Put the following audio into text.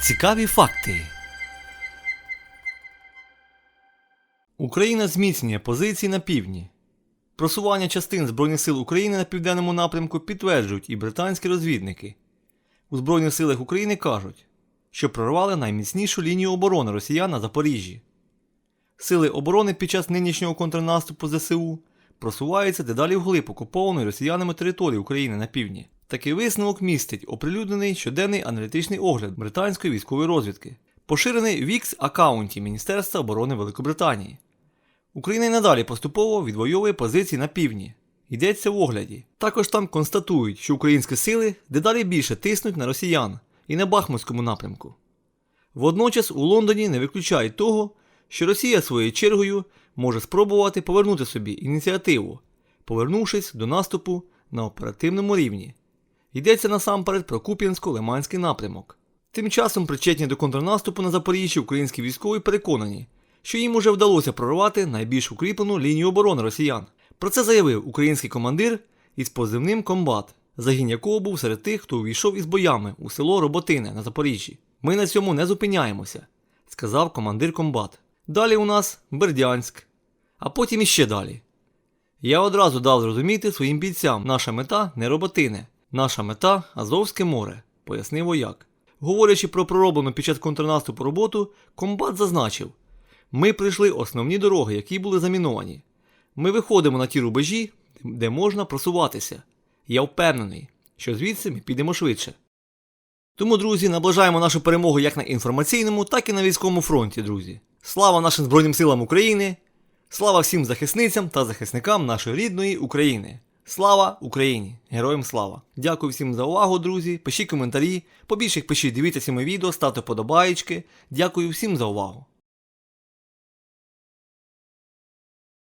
Цікаві факти. Україна зміцнює позиції на півдні. Просування частин Збройних сил України на південному напрямку підтверджують і британські розвідники. У Збройних силах України кажуть, що прорвали найміцнішу лінію оборони росіян на Запоріжжі. Сили оборони під час нинішнього контрнаступу ЗСУ просуваються дедалі вглиб окупованої росіянами території України на півдні. Такий висновок містить оприлюднений щоденний аналітичний огляд британської військової розвідки, поширений в X аккаунті Міністерства оборони Великобританії. Україна й надалі поступово відвоює позиції на півдні. Йдеться в огляді. Також там констатують, що українські сили дедалі більше тиснуть на росіян і на Бахмутському напрямку. Водночас у Лондоні не виключають того, що Росія своєю чергою може спробувати повернути собі ініціативу, повернувшись до наступу на оперативному рівні. Йдеться насамперед про Куп'янсько-Лиманський напрямок. Тим часом причетні до контрнаступу на Запоріжжі українські військові переконані, що їм уже вдалося прорвати найбільш укріплену лінію оборони росіян. Про це заявив український командир із позивним Комбат, загін якого був серед тих, хто увійшов із боями у село Роботине на Запоріжжі. Ми на цьому не зупиняємося, сказав командир Комбат. Далі у нас Бердянськ, а потім іще далі. Я одразу дав зрозуміти своїм бійцям, наша мета не роботине, наша мета Азовське море, пояснив вояк. Говорячи про пророблену під час контрнаступу роботу, комбат зазначив: ми пройшли основні дороги, які були заміновані. Ми виходимо на ті рубежі, де можна просуватися. Я впевнений, що звідси ми підемо швидше. Тому, друзі, наближаємо нашу перемогу як на інформаційному, так і на військовому фронті, друзі. Слава нашим Збройним силам України! Слава всім захисницям та захисникам нашої рідної України! Слава Україні! Героям слава! Дякую всім за увагу, друзі. Пишіть коментарі, побільше пишіть, дивіться мої відео, ставте подобаєчки. Дякую всім за увагу!